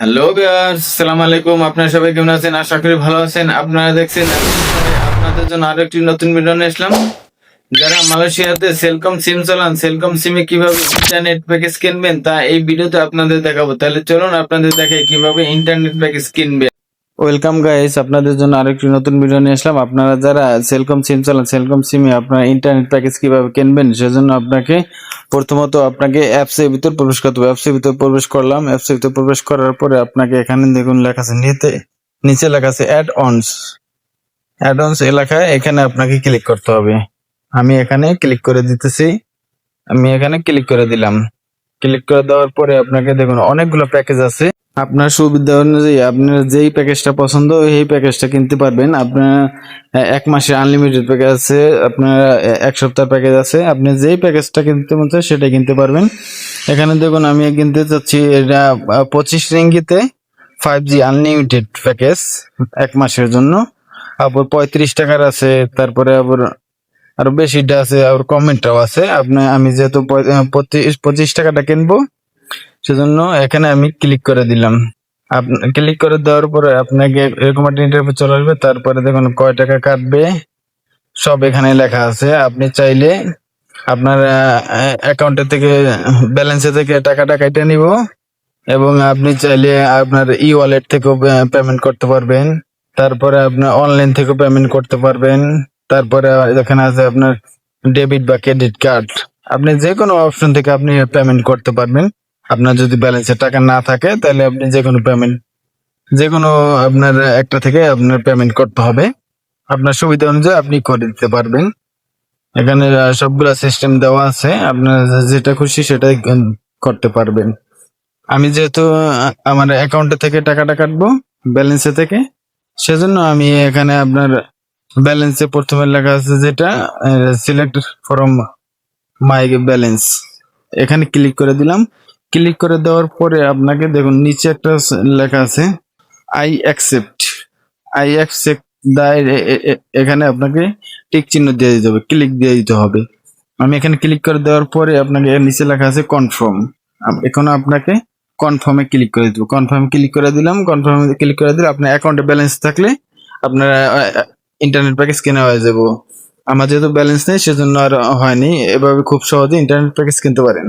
Hello সালাম আলাইকুম আপনারা সবাই কেমন আছেন? আশা করি ভালো আছেন। আপনারা দেখছেন আপনাদের জন্য আরও একটি নতুন ভিডিও নিয়ে আসলাম। যারা মালয়েশিয়াতে সেলকম সিম চালান সেলকম সিমে কীভাবে ইন্টারনেট প্যাকেজ কিনবেন, তা এই ভিডিওতে আপনাদের দেখাবো। তাহলে চলুন আপনাদের দেখে কীভাবে ইন্টারনেট প্যাকেজ কিনবেন। ওয়েলকাম গাইস আপনাদের জন্য আরেকটি নতুন ভিডিও নিয়ে আসলাম। আপনারা যারা সেলকম সিম চালান সেলকম সিমে আপনারা ইন্টারনেট প্যাকেজ কীভাবে কিনবেন, সেজন্য আপনাকে প্রথমত আপনাকে অ্যাপস এর ভিতর প্রবেশ করতে হবে। অ্যাপস এর ভিতর প্রবেশ করলাম। অ্যাপস এর ভিতর প্রবেশ করার পরে আপনাকে এখানে দেখুন লেখা আছে নিতে নিচে লেখা আছে অ্যাড অনস অ্যাড অনস এলাকায় এখানে আপনাকে ক্লিক করতে হবে। আমি এখানে ক্লিক করে দিতেছি। আমি এখানে ক্লিক করে দিলাম। ক্লিক করে দেওয়ার পরে আপনাকে দেখুন অনেকগুলো প্যাকেজ আছে। আপনার সুবিধা অনুযায়ী আপনার যেই প্যাকেজটা পছন্দ, সেই প্যাকেজটা কিনতে পারবেন। আপনার এক মাসের আনলিমিটেড প্যাকেজ আছে, আপনার এক সপ্তাহ প্যাকেজ আছে। আপনি যেই প্যাকেজটা কিনতে মন চায় সেটা কিনতে পারবেন। এখানে দেখুন, আমি কিনতে চাচ্ছি, এটা পঁচিশ রিঙ্গিতে ফাইভ জি আনলিমিটেড প্যাকেজ এক মাসের জন্য। আবার পঁয়ত্রিশ টাকার আছে, তারপরে আবার আরও বেশিটা আছে, আবার কমেন্টটাও আছে। আপনি, আমি যেহেতু পঁচিশ টাকাটা কিনবো সেজন্য এখানে আমি ক্লিক করে দিলাম। ক্লিক করে দেওয়ার পরে আপনাকে এরকম একটা ইন্টারভিউ চলে আসবে, তারপরে দেখুন কয় টাকা কাটবে। সব এখানে লেখা আছে। আপনি চাইলে আপনার অ্যাকাউন্টে থেকে ব্যালেন্সে থেকে টাকাটা কেটে নিব এবং আপনি চাইলে আপনার ই ওয়ালেট থেকেও পেমেন্ট করতে পারবেন। তারপরে আপনার অনলাইন থেকেও পেমেন্ট করতে পারবেন। তারপরে এখানে আছে আপনার ডেবিট বা ক্রেডিট কার্ড আপনি যে কোনো অপশন থেকে আপনি পেমেন্ট করতে পারবেন। আপনার যদি ব্যালেন্সে টাকা না থাকে, তাহলে আপনি যে কোনো পেমেন্ট যে কোনো আপনার একটা থেকে আপনার পেমেন্ট করতে হবে। আপনার সুবিধা অনুযায়ী আপনি করে দিতে পারবেন। এখানে সবগুলা সিস্টেম দেওয়া আছে। আপনার যেটা খুশি সেটাই করতে পারবেন। আমি যেহেতু আমার অ্যাকাউন্টে থেকে টাকাটা কাটবো ব্যালেন্সে থেকে, সেজন্য আমি এখানে আপনার ব্যালেন্সে প্রথমে লেখা আছে যেটা সিলেক্ট ফ্রম মাই ব্যালেন্স এখানে ক্লিক করে দিলাম। ক্লিক করে দেওয়ার পরে আপনাকে দেখুন, নিচে একটা লেখা আছে আই অ্যাকসেপ্ট আই অ্যাকসেপ্ট দায় এখানে আপনাকে টিক চিহ্ন দিয়ে দিতে হবে, ক্লিক দিয়ে দিতে হবে। আমি এখানে ক্লিক করে দেওয়ার পরে আপনাকে নিচে লেখা আছে কনফার্ম এখন আপনাকে কনফার্মে ক্লিক করে দেবো কনফার্ম ক্লিক করে দিলাম কনফার্মে ক্লিক করে দিলে আপনার অ্যাকাউন্টে ব্যালেন্স থাকলে আপনার ইন্টারনেট প্যাকেজ কেনা হয়ে যাব। আমার যেহেতু ব্যালেন্স নেই, সেজন্য আর হয়নি। এভাবে খুব সহজে ইন্টারনেট প্যাকেজ কিনতে পারেন।